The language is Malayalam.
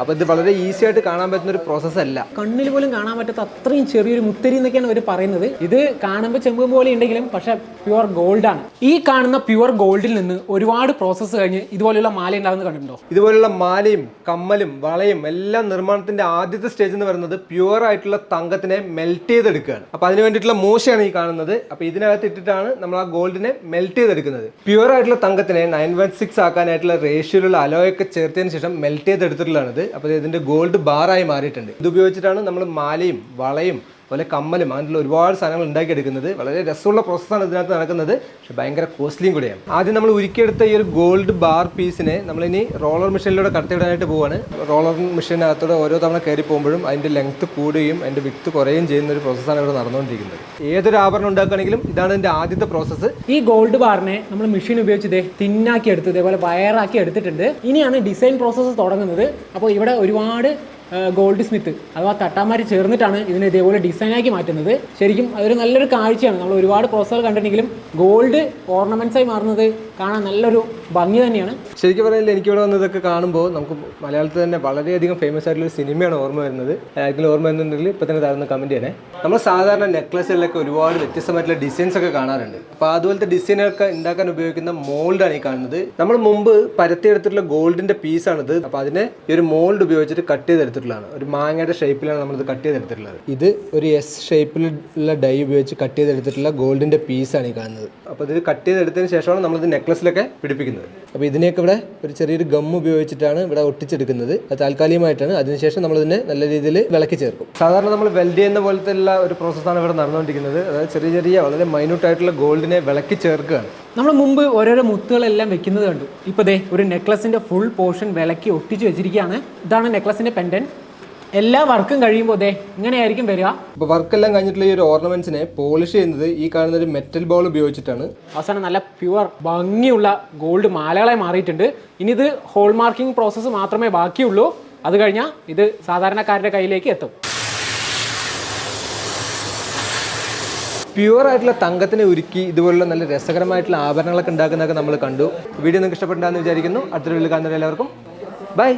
അപ്പോൾ ഇത് വളരെ ഈസി ആയിട്ട് കാണാൻ പറ്റുന്ന ഒരു പ്രോസസ് അല്ല. കണ്ണിൽ പോലും കാണാൻ പറ്റാത്ത അത്രയും ചെറിയൊരു മുത്തരി എന്നൊക്കെയാണ് അവർ പറയുന്നത്. ഇത് കാണുമ്പോൾ ചെമ്പ് പോലെ ഉണ്ടെങ്കിലും പക്ഷെ പ്യുവർ ഗോൾഡ് ആണ് ഈ കാണുന്ന പ്യുവർ ഗോൾഡിൽ നിന്ന് ഒരുപാട് പ്രോസസ്സ് കഴിഞ്ഞ് ഇതുപോലെയുള്ള മാല ഉണ്ടാകുന്നത് കണ്ടിട്ടുണ്ടോ? ഇതുപോലുള്ള മാലയും കമ്മലും വളയും എല്ലാം നിർമ്മാണത്തിന്റെ ആദ്യത്തെ സ്റ്റേജ് എന്ന് പറയുന്നത് പ്യുവർ ആയിട്ടുള്ള തങ്കത്തിനെ മെൽറ്റ് ചെയ്തെടുക്കുകയാണ്. അപ്പൊ അതിന് വേണ്ടിയിട്ടുള്ള മോശയാണ് ഈ കാണുന്നത്. അപ്പൊ ഇതിനകത്ത് ഇട്ടിട്ടാണ് നമ്മൾ ആ ഗോൾഡിനെ മെൽറ്റ് ചെയ്തെടുക്കുന്നത്. പ്യുവർ ആയിട്ടുള്ള തങ്കത്തിനെ നയൻ വൺ സിക്സ് ആക്കാനായിട്ടുള്ള റേഷ്യോയിലുള്ള അലോയൊക്കെ ചേർത്തതിന് ശേഷം മെൽറ്റ് ചെയ്തെടുത്തിട്ടുള്ളതാണിത്. അപ്പോൾ ഇതിന്റെ ഗോൾഡ് ബാറായി മാറിയിട്ടുണ്ട്. ഇത് ഉപയോഗിച്ചിട്ടാണ് നമ്മൾ മാലയും വളയും അതുപോലെ കമ്മലും അങ്ങനെയുള്ള ഒരുപാട് സാധനങ്ങൾ ഉണ്ടാക്കിയെടുക്കുന്നത്. വളരെ രസമുള്ള പ്രോസസ്സാണ് ഇതിനകത്ത് നടക്കുന്നത്. പക്ഷെ ഭയങ്കര കോസ്റ്റ്ലിയും കൂടെയാണ്. ആദ്യം നമ്മൾ ഉരുക്കിയെടുത്ത ഈ ഒരു ഗോൾഡ് ബാർ പീസിനെ നമ്മളിനി റോളർ മെഷീനിലൂടെ കടത്തിവിടാനായിട്ട് പോവുകയാണ് റോളർ മെഷീനകത്തൂടെ ഓരോ തവണ കയറി പോകുമ്പോഴും അതിന്റെ ലെങ്ത്ത് കൂടുകയും അതിന്റെ വിത്ത് കുറയുകയും ചെയ്യുന്ന ഒരു പ്രോസസ്സാണ് ഇവിടെ നടന്നുകൊണ്ടിരിക്കുന്നത്. ഏതൊരു ആഭരണം ഉണ്ടാക്കുകയാണെങ്കിലും ഇതാണ് ഇതിന്റെ ആദ്യത്തെ പ്രോസസ്സ് ഈ ഗോൾഡ് ബാറിനെ നമ്മൾ മെഷീൻ ഉപയോഗിച്ച് ഇതേ തിന്നാക്കി എടുത്ത് ഇതേപോലെ വയറാക്കി എടുത്തിട്ടുണ്ട്. ഇനിയാണ് ഡിസൈൻ പ്രോസസ്സ് തുടങ്ങുന്നത്. അപ്പോൾ ഇവിടെ ഒരുപാട് ഗോൾഡ് സ്മിത്ത് അഥവാ തട്ടാമാർ ചേർന്നിട്ടാണ് ഇതിനെ ഇതേപോലെ ഡിസൈനാക്കി മാറ്റുന്നത്. ശരിക്കും അതൊരു നല്ലൊരു കാഴ്ചയാണ്. നമ്മൾ ഒരുപാട് പ്രോസസ്സുകൾ കണ്ടിട്ടുണ്ടെങ്കിലും ഗോൾഡ് ഓർണമെന്റ്സ് ആയി മാറുന്നത് കാണാൻ നല്ലൊരു ഭംഗി തന്നെയാണ്. ശരിക്കും പറഞ്ഞാൽ എനിക്കിവിടെ വന്നതൊക്കെ കാണുമ്പോൾ നമുക്ക് മലയാളത്തിൽ തന്നെ വളരെയധികം ഫേമസ് ആയിട്ടുള്ള ഒരു സിനിമയാണ് ഓർമ്മ വരുന്നത്. ആരെങ്കിലും ഓർമ്മ വരുന്നുണ്ടെങ്കിൽ ഇപ്പം തന്നെ താഴ്ന്ന കമന്റ് ചെയ്യണേ. നമ്മൾ സാധാരണ നെക്ലസുകളിലൊക്കെ ഒരുപാട് വ്യത്യസ്തമായിട്ടുള്ള ഡിസൈൻസ് ഒക്കെ കാണാറുണ്ട്. അപ്പോൾ അതുപോലത്തെ ഡിസൈനൊക്കെ ഉണ്ടാക്കാൻ ഉപയോഗിക്കുന്ന മോൾഡാണ് ഈ കാണുന്നത്. നമ്മൾ മുമ്പ് പരത്തിയെടുത്തിട്ടുള്ള ഗോൾഡിന്റെ പീസാണിത് അപ്പോൾ അതിനെ ഈ ഒരു മോൾഡ് ഉപയോഗിച്ചിട്ട് കട്ട് ചെയ്തെടുത്തിട്ടുള്ളതാണ് ഒരു മാങ്ങയുടെ ഷേപ്പിലാണ് നമ്മളിത് കട്ട് ചെയ്തെടുത്തിട്ടുള്ളത്. ഇത് ഒരു എസ് ഷേപ്പിലുള്ള ഡൈ ഉപയോഗിച്ച് കട്ട് ചെയ്തെടുത്തിട്ടുള്ള ഗോൾഡിന്റെ പീസാണ് ഈ കാണുന്നത്. അപ്പോൾ ഇത് കട്ട് ചെയ്തെടുത്തതിന് ശേഷമാണ് നമ്മളിത് നെക്ലസിലൊക്കെ പിടിപ്പിക്കുന്നത്. അപ്പോൾ ഇതിനെയൊക്കെ ഇവിടെ ഒരു ചെറിയൊരു ഗം ഉപയോഗിച്ചിട്ടാണ് ഇവിടെ ഒട്ടിച്ചെടുക്കുന്നത്. അത് താൽക്കാലികമായിട്ടാണ്. അതിനുശേഷം നമ്മളിതിനെ നല്ല രീതിയിൽ വിളക്കി ചേർക്കും. സാധാരണ നമ്മൾ വെൽഡ് ചെയ്യുന്ന പോലത്തെ ഒരു പ്രോസസ്സാണ് ഇവിടെ നടന്നുകൊണ്ടിരിക്കുന്നത്. അതായത് ചെറിയ ചെറിയ വളരെ മൈന്യൂട്ട് ആയിട്ടുള്ള ഗോൾഡിനെ വിളക്കി ചേർക്കുകയാണ്. നമ്മൾ മുമ്പ് ഓരോരോ മുത്തുകളെല്ലാം വെക്കുന്നത് കണ്ടു. ഇപ്പോൾ ദേ ഒരു നെക്ലസിന്റെ ഫുൾ പോർഷൻ വിലക്കി ഒട്ടിച്ച് വെച്ചിരിക്കുകയാണ്. ഇതാണ് നെക്ലസിന്റെ പെൻഡൻ എല്ലാ വർക്കും കഴിയുമ്പോൾ ദേ ഇങ്ങനെയായിരിക്കും വരിക. അപ്പോൾ വർക്കെല്ലാം കഴിഞ്ഞിട്ടുള്ള ഈ ഒരു ഓർണമെന്റ്സിനെ പോളിഷ് ചെയ്യുന്നത് ഈ കാണുന്ന ഒരു മെറ്റൽ ബോൾ ഉപയോഗിച്ചിട്ടാണ്. അവസാനം നല്ല പ്യുവർ ഭംഗിയുള്ള ഗോൾഡ് മാലകളായി മാറിയിട്ടുണ്ട്. ഇനി ഇത് ഹോൾ മാർക്കിംഗ് പ്രോസസ്സ് മാത്രമേ ബാക്കിയുള്ളൂ. അത് കഴിഞ്ഞാൽ ഇത് സാധാരണക്കാരുടെ കയ്യിലേക്ക് എത്തും. പ്യുവർ ആയിട്ടുള്ള തങ്കത്തിനെ ഉരുക്കി ഇതുപോലുള്ള നല്ല രസകരമായിട്ടുള്ള ആഭരണങ്ങളൊക്കെ ഉണ്ടാക്കുന്നതൊക്കെ നമ്മൾ കണ്ടു. വീഡിയോ നിങ്ങൾക്ക് ഇഷ്ടപ്പെട്ടാന്ന് വിചാരിക്കുന്നു. അടുത്തൊരു വീഡിയോ കാണുന്ന എല്ലാവർക്കും ബൈ